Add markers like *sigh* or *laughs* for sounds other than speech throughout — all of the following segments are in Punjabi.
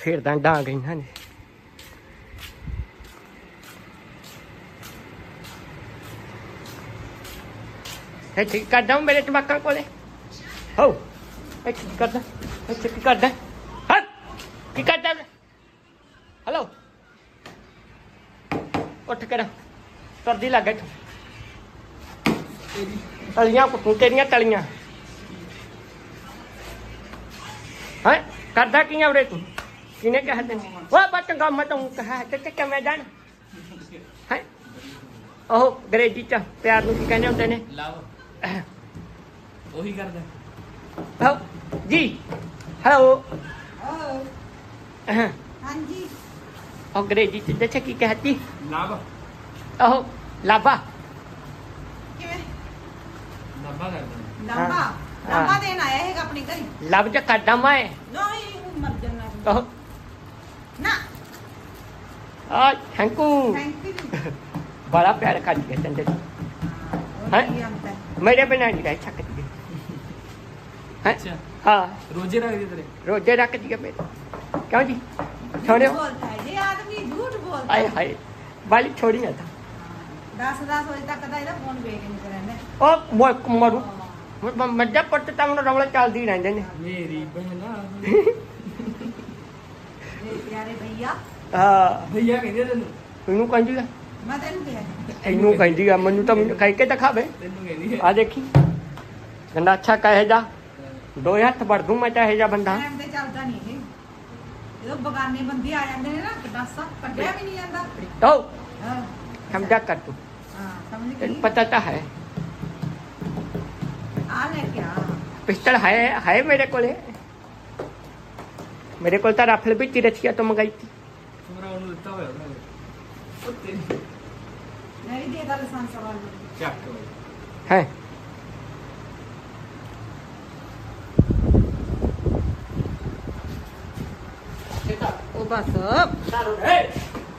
ਫੇਰਦਾ ਡਾਂਗ ਇਹਨਾਂ ਨੇ। ਇਹ ਠੀਕ ਕਰਦਾ ਮੇਰੇ ਟਮਾਕਾਂ ਕੋਲੇ? ਹੋ ਇਹ ਕੀ ਕਰਦਾ? ਇਹ ਕੀ ਕਰਦਾ? ਹਾਂ ਕੀ ਕਰਦਾ ਹਲੋ ਉੱਠ ਕੇ ਕਰਦੀ ਲੱਗ ਇੱਥੋਂ। ਤਲੀਆਂ ਕੁੱਟੂ ਤੇਰੀਆਂ ਤਲੀਆਂ। ਹੈ? ਕਰਦਾ ਕੀ ਆ ਉਰੇ ਤੂੰ? ਕਿਨੇ ਕਿਹਾ ਤੈਨੂੰ? ਵਾ ਬਚੰਗਾ ਮੈਂ ਤੂੰ ਕਹਾ ਤੇ ਤੇ ਕਿਵੇਂ ਜਾਣ? ਹੈ? ਉਹ ਅੰਗਰੇਜ਼ੀ ਚ ਪਿਆਰ ਨੂੰ ਕੀ ਕਹਿੰਦੇ ਹੁੰਦੇ ਨੇ? ਲਵ ਉਹੀ ਕਰਦਾ। ਹੋ ਜੀ ਹੈਲੋ। ਓ ਉਹ ਹਾਂਜੀ। ਅੰਗਰੇਜ਼ੀ ਚ ਦੱਸਿਆ ਕੀ ਕਹਤੀ ਲਵ ਉਹ ਲਾਬਾ। ਕਿਵੇਂ? ਲੱਭਾ ਕਰਦਾ। ਲੰਬਾ। ਹਾਂ। ਲੰਬਾ ਦੇਣ ਆਇਆ ਹੈਗਾ ਆਪਣੀ ਘਰੀ ਲੱਭ ਚ ਕਰਦਾ ਮੈਂ। ਨਹੀਂ ਉਹ ਮਰ ਜਾਣਾ। ਆ ਥੈਂਕ ਯੂ। ਥੈਂਕ ਯੂ ਬੜਾ ਪਿਆਰ ਕਰ ਗਿਆ ਤੰਦੇ ਹੈਂ? ਹਾਂ? ਮੇਰੇ ਬਿਨਾਂ ਨਹੀਂ ਰਹਿ ਸਕਦੀ। ਹੈ? ਅੱਛਾ। ਹਾਂ। ਰੋਜੇ ਰੱਖਦੇ ਤੇਰੇ? ਰੋਜੇ ਰੱਖ ਦਿਆ ਮੇਰੇ। ਕਿਉਂ ਜੀ? ਛੋੜਿਓ ਬੋਲਦਾ ਹੈ। ਜੇ ਆਦਮੀ ਝੂਠ ਬੋਲਦਾ ਆਏ ਹਾਏ ਬਾਲੀ ਛੋੜੀ ਨਾ 10 10 ਵਜੇ ਤੱਕ ਦਾ ਇਹਦਾ ਫੋਨ ਵੇਖ ਨਹੀਂ ਰਹਿੰਦਾ ਉਹ ਮੋ ਮਰੂ। ਮ- ਮੱਝਾਂ ਪੱਟ ਤਾਂ ਉਹਨਾਂ ਰੌਲਾ ਚੱਲਦੀ ਰਹਿੰਦੇ ਨੇ। ਮੇਰੀ ਬਹਿਨਾ *laughs* ਮੇਰੇ ਪਿਆਰੇ ਭਈਆ। ਹਾਂ। ਭਈਆ ਕਹਿੰਦੇ ਤੈਨੂੰ? ਇਹਨੂੰ ਕਹਿੰਦੀ ਆ। ਮੈਂ ਤੈਨੂੰ ਕਿਹਾ ਇਹਨੂੰ ਕਹਿੰਦੀ ਆ ਮੈਨੂੰ ਤਾਂ ਕਹਿ ਕੇ ਦਿਖਾਵੇ। ਤੈਨੂੰ ਕਹਿੰਦੀ ਆ। ਦੇਖੀ। ਕਹਿੰਦਾ ਅੱਛਾ ਕਹੇ ਜਾ ਦੋ ਹੱਥ ਵੜ ਦੂੰ ਮੈਂ ਤਾਂ ਇਹ ਜਾ ਬੰਦਾ। ਟਾਈਮ ਤੇ ਚੱਲਦਾ ਨਹੀਂ ਇਹ। ਜਦੋਂ ਬਗਾਨੇ ਬੰਦੇ ਆ ਜਾਂਦੇ ਨੇ ਨਾ ਦੱਸ ਕੱਢਿਆ ਵੀ ਨਹੀਂ ਜਾਂਦਾ। ਤੋ ਹਾਂ। ਸਮਝਾ ਕਰ ਤੂੰ। ਹਾਂ ਸਮਝ ਤੈਨੂੰ ਗਈ ਪਤਾ ਤਾਂ ਹੈ। ਆ ਲੈ ਕੇ ਆ। ਪਿਸਟਲ ਹੈ ਹੈ ਮੇਰੇ ਕੋਲੇ। ਮੇਰੇ ਕੋਲ ਤਾਂ ਰਫਲ ਵੀ ਤੀ ਰਥੀਆ ਤੋਂ ਮੰਗਾਈ ਤੀ। ਤੁਮਰਾ ਉਹਨੂੰ ਦਿੱਤਾ ਹੋਇਆ ਉਹਨੇ ਉਹ ਤੇਰੀ ਮੈਂ ਵੀ ਦੇ ਦਾ ਲਾਇਸੈਂਸ ਵਾਲਾ ਚੱਕ ਹੈ। ਉਹ ਬਸ। ਸਾਰੋ ਹੈ!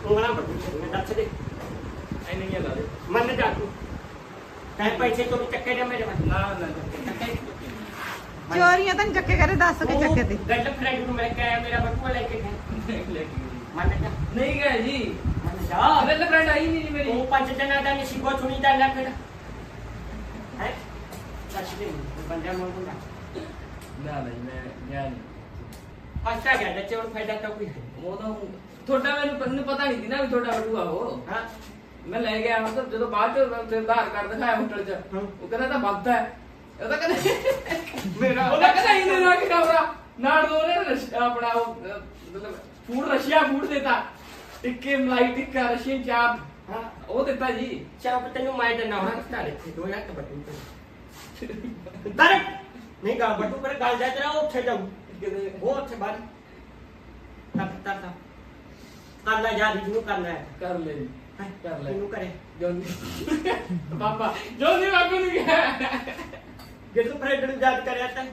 ਉਂਗਲਾਂ ਬੱਟੂ ਮੈਂ ਦੱਸ ਦੇ। ਐ ਨਹੀਂ ਆ ਲਾ ਦੇ ਮੰਨ ਜਾ ਤੂੰ। ਤੈ ਪੈਸੇ ਤੋਂ ਵੀ ਚੱਕੇ ਜਾ ਮੇਰੇ ਵੱਲ? ਨਾ ਨਾ ਚੱਕੇ ਚੋਰੀਆਂ ਤਾਂ ਨੀ ਚੱਕੇ ਕਰੇ ਦੱਸ ਕੇ ਚੱਕੇ ਤੇ। ਗੱਡ ਫਰੈਂਡ ਨੂੰ ਮਿਲ ਕੇ ਆਇਆ ਮੇਰਾ ਬਟੂਆ ਲੈ ਕੇ ਗਿਆ। ਲੈ ਕੇ ਮੰਨ ਜਾ। ਨਹੀਂ ਗਿਆ ਜੀ। ਮੰਨ ਜਾ। ਮੇਰੇ ਫਰੈਂਡ ਆਈ ਨਹੀਂ ਜੀ ਮੇਰੀ। ਉਹ ਪੰਜ ਦਿਨਾਂ ਦਾ ਨਸੀਬੋ ਸੁਣੀ ਦਾ ਲੱਗ ਹੈ? ਦੱਸ ਦੇ ਬੰਦਾ ਮੰਗੂਗਾ ਨਾ ਨਹੀਂ ਮੈਂ ਗਿਆ ਨਹੀਂ। ਫਸਾ ਗਿਆ ਤੇ ਚੋਰ ਫਾਇਦਾ ਤਾਂ ਕੋਈ ਉਹ ਤਾਂ ਤੁਹਾਡਾ ਮੈਨੂੰ ਪਤਾ ਨਹੀਂ ਸੀ ਨਾ ਵੀ ਤੁਹਾਡਾ ਬਟੂਆ ਉਹ। ਹਾਂ। ਮੈਂ ਲੈ ਗਿਆ ਮਤਲਬ ਜਦੋਂ ਬਾਅਦ ਚ ਮੈਂ ਤੇ ਆਧਾਰ ਕਾਰਡ ਦਿਖਾਇਆ ਹੋਟਲ 'ਚ। ਹਾਂ। ਉਹ ਕਹਿੰਦਾ ਤਾਂ ਬੰਦ ਹੈ। ਉਹ ਤਾਂ ਕਹਿੰਦਾ ਮੇਰਾ ਉਹ ਤਾਂ ਕਹਿੰਦਾ ਇਹਨੇ ਨਾ ਕਿ ਕਮਰਾ ਨਾਲ ਦੋ ਨੇ ਆਪਣਾ ਮਤਲਬ ਫੂਡ ਰਸ਼ੀਆ ਫੂਡ ਦੇਤਾ। ਟਿੱਕੇ ਮਲਾਈ ਟਿੱਕਾ ਰਸ਼ੀਅਨ ਚਾਪ। ਹਾਂ। ਉਹ ਦਿੱਤਾ ਜੀ। ਚਾਪ ਤੈਨੂੰ ਮੈਂ ਦੇਣਾ ਹਾਂ ਸਾਰੇ ਤੇ ਦੋ ਹੱਥ ਬਟੂ ਤੇ ਦਰ ਨਹੀਂ ਗਾ ਬਟੂ ਪਰ ਗੱਲ ਜਾ ਤੇਰਾ ਉੱਥੇ ਕਿਤੇ ਉਹ ਉੱਥੇ ਬਾਹਰ। ਤੱਕ ਤੱਕ ਕਰ ਲੈ ਜਾ ਜਿਹਨੂੰ ਕਰਨਾ ਹੈ। ਕਰ ਲੈ? ਕਰ ਲੈ। ਇਹਨੂੰ ਕਰੇ। ਜੋਨੀ। ਪਾਪਾ ਜੋਨੀ ਬਾਬੂ ਨੂੰ ਜੇ ਤੂੰ ਫਰੈਂਡ ਨੂੰ ਯਾਦ ਕਰਿਆ ਤਾਂ।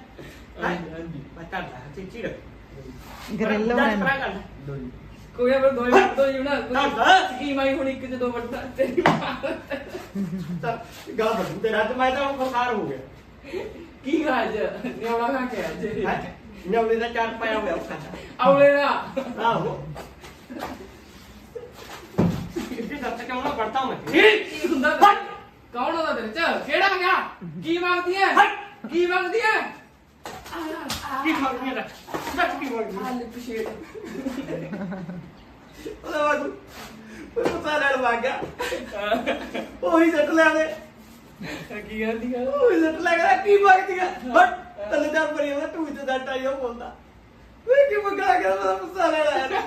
ਹਾਂਜੀ ਹਾਂਜੀ। ਮੈਂ ਕਰਦਾ ਤੇ ਚਿੜ ਗਰਿੱਲ ਬਣਾਉਣੀ। ਕੋਈ ਨਾ ਦੋ ਮਿੰਟ ਦੋ ਹੀ ਨਾ ਦੱਸ। ਸਕੀਮ ਆਈ ਹੁਣ ਇੱਕ ਜਦੋਂ ਵੱਡਾ ਤੇਰੀ ਮਾਂ ਤਾਂ ਗਾ ਬਟੂ ਤੇਰਾ ਤੇ ਮੈਂ ਤਾਂ ਬੁਖਾਰ ਹੋ ਗਿਆ। ਕੀ ਖਾਜ ਨਿਆਣਾ ਖਾ ਕੇ ਅੱਜ। ਹੈਂ? ਨਿਆਉਣੇ ਦਾ ਚਾਰ ਪਾਇਆ ਹੋਇਆ ਉਹ ਆਉਲੇ ਨਾ ਆਹੋ। ਇਹ ਦੱਸ ਕਿਉਂ ਨਾ ਪੜਤਾ ਮੈਂ? ਕੀ ਹੁੰਦਾ ਤੇਰੇ? ਕੌਣ ਹੁੰਦਾ ਤੇਰੇ ਚ? ਕਿਹੜਾ ਗਿਆ? ਕੀ ਮੰਗਦੀ ਹੈ ਹਟ। ਕੀ ਮੰਗਦੀ ਹੈ ਕੀ ਕੀ ਬੋਲਦੀ ਆ ਲਿਪ ਸ਼ੇਡ ਉਹਦਾ ਬਾਅਦ ਉਹ ਸਾਰਾ ਲਵਾ ਗਿਆ। ਉਹੀ ਸੱਟ ਲਿਆ ਨੇ ਕੀ ਕਰਦੀ ਹੈ ਉਹੀ ਸੱਟ ਲਿਆ ਕਹਿੰਦਾ ਕੀ ਮੰਗਦੀ ਹੈ ਹਟ ਤਲੇ ਦਾ ਪਰੀ ਉਹਦਾ ਤੂੰ ਤੇ ਦਾ ਟਾਈਓ ਬੋਲਦਾ। ਵੇ ਕੀ ਮੰਗਾ ਗਿਆ ਉਹਦਾ ਸਾਰਾ ਲਾਇਆ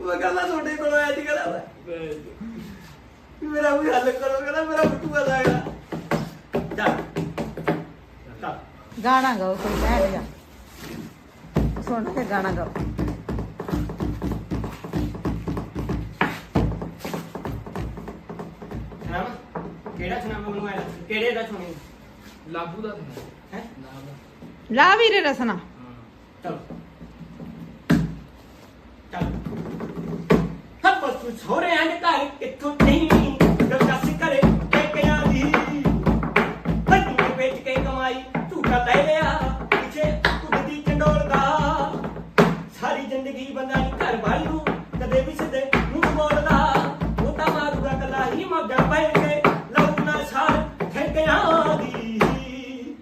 ਉਹ ਕਹਿੰਦਾ ਤੁਹਾਡੇ ਕੋਲ ਆਇਆ ਸੀ ਕਹਿੰਦਾ ਵੀ ਮੇਰਾ ਵੀ ਹੱਲ ਕਰੋ ਕਹਿੰਦਾ ਮੇਰਾ ਬਟੂਆ ਲਾਇਆ ਗਾਣਾ ਗਾਓ ਕੋਈ ਬੈਠ ਜਾ। ਸੁਣ ਕੇ ਗਾਣਾ ਗਾਓ। ਸੁਣਾਵਾਂ? ਕਿਹੜਾ ਸੁਣਾਵਾਂ ਮੈਨੂੰ ਆਇਆ ਕਿਹੜੇ ਦਾ ਸੁਣੀ ਲਾਬੂ ਦਾ ਹੈ? ਲਾਬੂ ਲਾ ਵੀਰੇ ਰਸਨਾ। ਚਲ। ਚੱਲ। ਹੱਬ ਤੂੰ ਛੋਰੇ ਆਂ ਘਰ ਕਿੱਥੋਂ ਨਹੀਂ ਡੈਲਿਆ ਪਿੱਛੇ ਕੁੱਦੀ ਚੰਡੋਲਦਾ ਸਾਰੀ ਜ਼ਿੰਦਗੀ ਬੰਦਾ ਨਹੀਂ ਘਰ ਵੱਲ ਨੂੰ ਕਦੇ ਵੀ ਸਿੱਧੇ ਮੂੰਹ ਮੋੜਦਾ ਉਹ ਤਾਂ ਮਾਰੂਗਾ ਕਲਾ ਹੀ ਮੱਗਾ ਪੈਣ ਕੇ ਲਾਉਣਾ ਸਾਰ ਠੇਕਿਆਂ ਦੀ।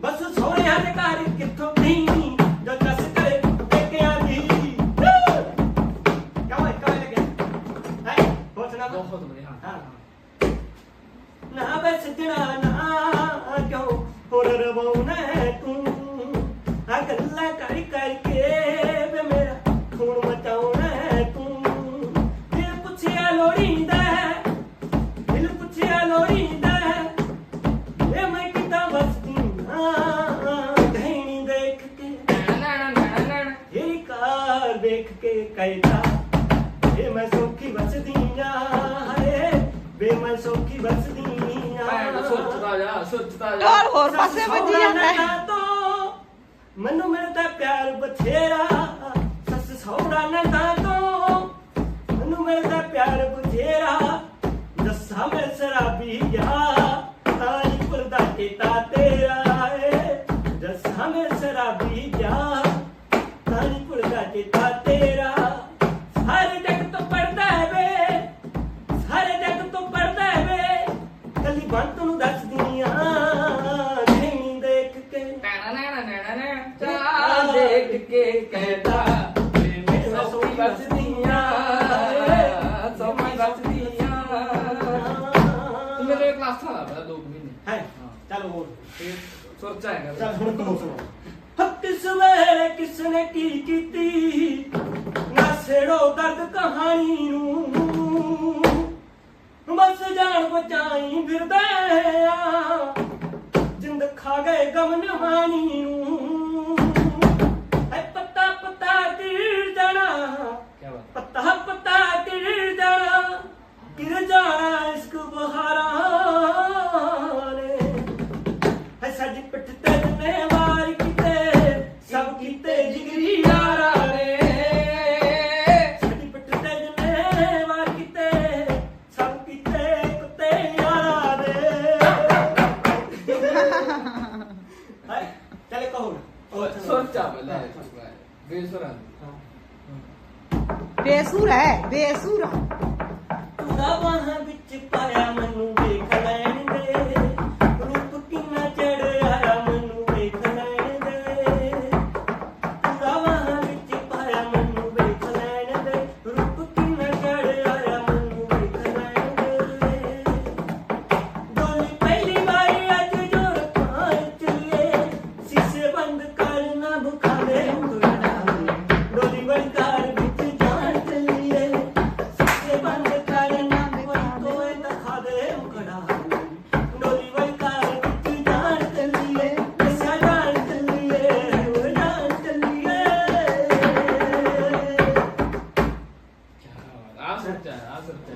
ਬਸ ਸੋਹਣਿਆਂ ਦੇ ਘਰ ਕਿੱਥੋਂ ਨਹੀਂ ਜੋ ਜਸ ਕਰੇ ਠੇਕਿਆਂ ਦੀ। ਕਮਾਈ ਕਮਾਈ ਲੱਗਿਆ ਹੈ ਬਹੁਤ ਨਾ ਬਹੁਤ ਵਧੀਆ ਹਾਂ। ਨਾ ਬਸ ਸਿੱਧਣਾ ਨਾ ਕਿਉਂ ਹੋਰ ਰਵਾਉਣਾ ਤੂੰ। ਗੱਲਾਂ ਕਰਕੇ ਮਚਾਉਣਾ ਤੂੰ। ਦਿਲ ਪੁੱਛਿਆ ਲੋੜੀਂਦਾ ਦਿਲ ਮੈਂ ਕਿਤਾ ਵਸਦੀ ਦੇਖ ਕੇ। ਨਾ ਨਾ ਨਾ ਇਹ ਮੈਂ ਸੋਖੀ ਬਚਦੀ ਆ ਹਰੇ। ਵੇ ਮੈਂ ਸੋਖੀ ਬਸਦੀ ਭੈਣ ਸੋਚਦਾ ਜਾ ਸੋਚਦਾ ਜਾ। ਢੋਲ ਹੋਰ ਪਾਸੇ ਵੱਜੀ ਜਾਂਦਾ ਹੈ। ਤੋਂ ਮੈਨੂੰ ਮਿਲਦਾ ਪਿਆਰ ਬਥੇਰਾ। ਸੱਸ ਸਹੁਰਾ ਨੰਦਾ ਤੋਂ ਮੈਨੂੰ ਮਿਲਦਾ ਪਿਆਰ ਬਥੇਰਾ। ਦੱਸਾਂ ਮੈਂ ਸ਼ਰਾਬੀ ਜਾ ਦੇਖ ਕੇ ਕਹਿਦਾ ਮੈਂ ਮੇਰੇ ਕਲਾਸ ਹੈ ਚਲ ਹੋਰ। ਚੱਲ ਹੁਣ ਤੂੰ ਸੁਣਾ। ਹੱਕ ਸਵੇਰੇ ਕਿਸਨੇ ਕੀ ਕੀਤੀ? ਨਾ ਛੇੜੋ ਦਰਦ ਕਹਾਣੀ ਨੂੰ। ਬਸ ਜਾਣ ਬਚਾਈ ਫਿਰਦਾ ਜਿੰਦ ਖਾ ਗਏ ਗਮ ਨਹਾਣੀ ਨੂੰ। ਕਿਰ ਜਾਣਾ ਇਸ਼ਕ ਬਹਾਰਾਂ ਨੇ ਹੈ ਸਾਡੀ ਪਿੱਠ ਤੇ ਨੇ ਵਾਰ ਕੀਤੇ ਸਭ ਕੀਤੇ ਜਿਗਰੀ ਯਾਰਾਂ ਨੇ ਸਾਡੀ ਪਿੱਠ ਤੇ ਨੇ ਵਾਰ ਕੀਤੇ ਸਭ ਕੀਤੇ ਕੁੱਤੇ ਯਾਰਾਂ ਦੇ ਹੈ ਚਲੇ ਕਹੋ ਨਾ। ਉਹ ਅੱਛਾ। ਸੋਚਾ ਪਹਿਲਾਂ ਬੇਸੁਰਾ ਬਾਹਾਂ ਵਿੱਚ ਪਾਇਆ ਮੈਨੂੰ।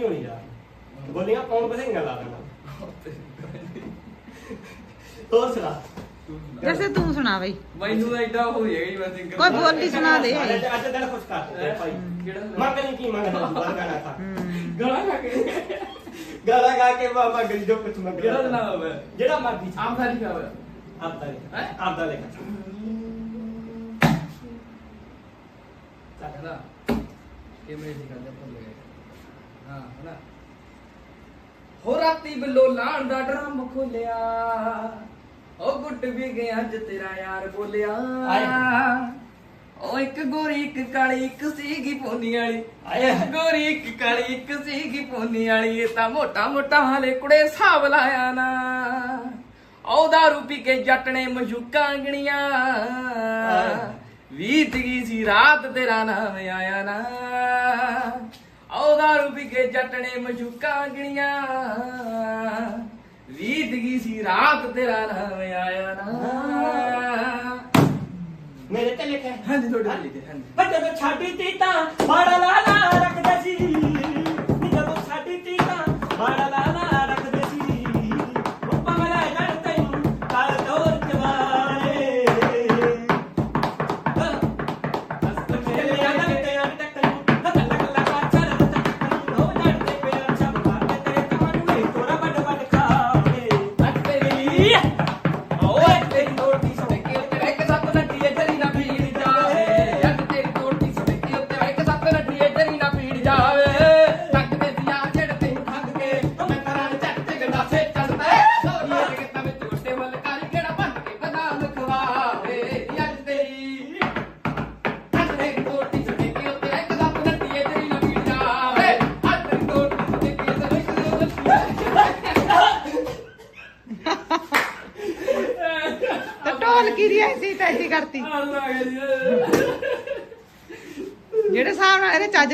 ਆਉਂਦੀ ਹੋਣੀ ਯਾਰ। ਬੋਲੀਆਂ ਕੌਣ ਬਥੇਰੀਆਂ ਲਾ ਦੇਣਾ ਹੋਰ ਸੁਣਾ। ਜੈਸੇ ਤੂੰ ਸੁਣਾ ਬਈ। ਮੈਨੂੰ ਐਡਾ ਹੋ ਜਾਏਗਾ ਜੀ ਮੈਂ ਸਿੰਗਰ ਕੋਈ ਬੋਲੀ ਸੁਣਾ ਦੇ। ਅੱਜ ਅੱਜ ਦਿਨ ਖੁਸ਼ ਕਰ ਦੇ ਭਾਈ। ਕਿਹੜਾ ਮੰਗ ਨਹੀਂ ਕੀ ਮੰਗਦਾ ਤੂੰ ਬਾਹਰ ਗਾਣਾ ਖਾ। ਗਲਾ ਖਾ ਕੇ। ਗਾਣਾ ਗਾ ਕੇ ਬਾਬਾ ਗਰੀ ਜੋ ਕੁਝ ਮੰਗਦਾ ਕਿਹੜਾ ਸੁਣਾ ਹੋਵੇ ਜਿਹੜਾ ਮਰਦੀ ਆਮ ਸਾਰੀ ਖਾਵੇ ਆਪਦਾ ਲਿਖ। ਹੈਂ? ਆਪਦਾ ਲਿਖ। ਚੱਕਦਾ ਕਿਵੇਂ ਦੀ ਗੱਲ ਭੁੱਲ ਗਏ ਹਾਂ ਹਨਾ? ਹੋ ਰਾਤੀ ਬਿੱਲੋ ਲਾਣ ਦਾ ਡਰਮ ਖੋਲਿਆ। ਉਹ ਗੁੱਟ ਵੀ ਗਿਆ ਅੱਜ ਤੇਰਾ ਯਾਰ ਬੋਲਿਆ। ਉਹ ਇੱਕ ਗੋਰੀ ਇੱਕ ਕਾਲੀ ਇੱਕ ਸੀਗੀ ਪੋਨੀ ਵਾਲੀ। ਆਏ। ਗੋਰੀ ਇੱਕ ਕਾਲੀ ਇੱਕ ਸੀਗੀ ਪੋਨੀ ਵਾਲੀ। ਇਹ ਤਾਂ ਮੋਟਾ ਮੋਟਾ ਹਾਲੇ ਕੁੜੇ ਹਿਸਾਬ ਲਾਇਆ ਨਾ। ਉਹ ਦਾਰੂ ਪੀ ਕੇ ਜੱਟ ਨੇ ਮਸ਼ੂਕਾਂ ਗਣੀਆਂ। ਬੀਤ ਗਈ ਸੀ ਰਾਤ ਤੇਰਾ ਨਾਮ ਆਇਆ ਨਾ। ਉਹ ਦਾਰੂ ਪੀ ਕੇ ਜੱਟ ਨੇ ਮਸ਼ੂਕਾਂ ਗਣੀਆਂ ਬੀਤ ਗਈ ਸੀ ਰਾਤ ਤੇਰਾ ਨਾਮ ਆਇਆ ਨਾ। ਮੇਰੇ ਤੇ ਲਿਖਿਆ ਹਾਂਜੀ ਤੁਹਾਡੇ ਨਾਲ ਲਿਖੇ ਹਾਂਜੀ। ਪਰ ਜਦੋਂ ਛਾਡੀ ਤੀ ਤਾਂ ਬਾੜਾ ਲਾਲਾ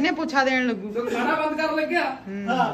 ਨੇ ਪੁੱਛਾ ਦੇਣ ਲੱਗੂ ਖਾਣਾ ਬੰਦ ਕਰ ਲੱਗਿਆ। ਹਾਂ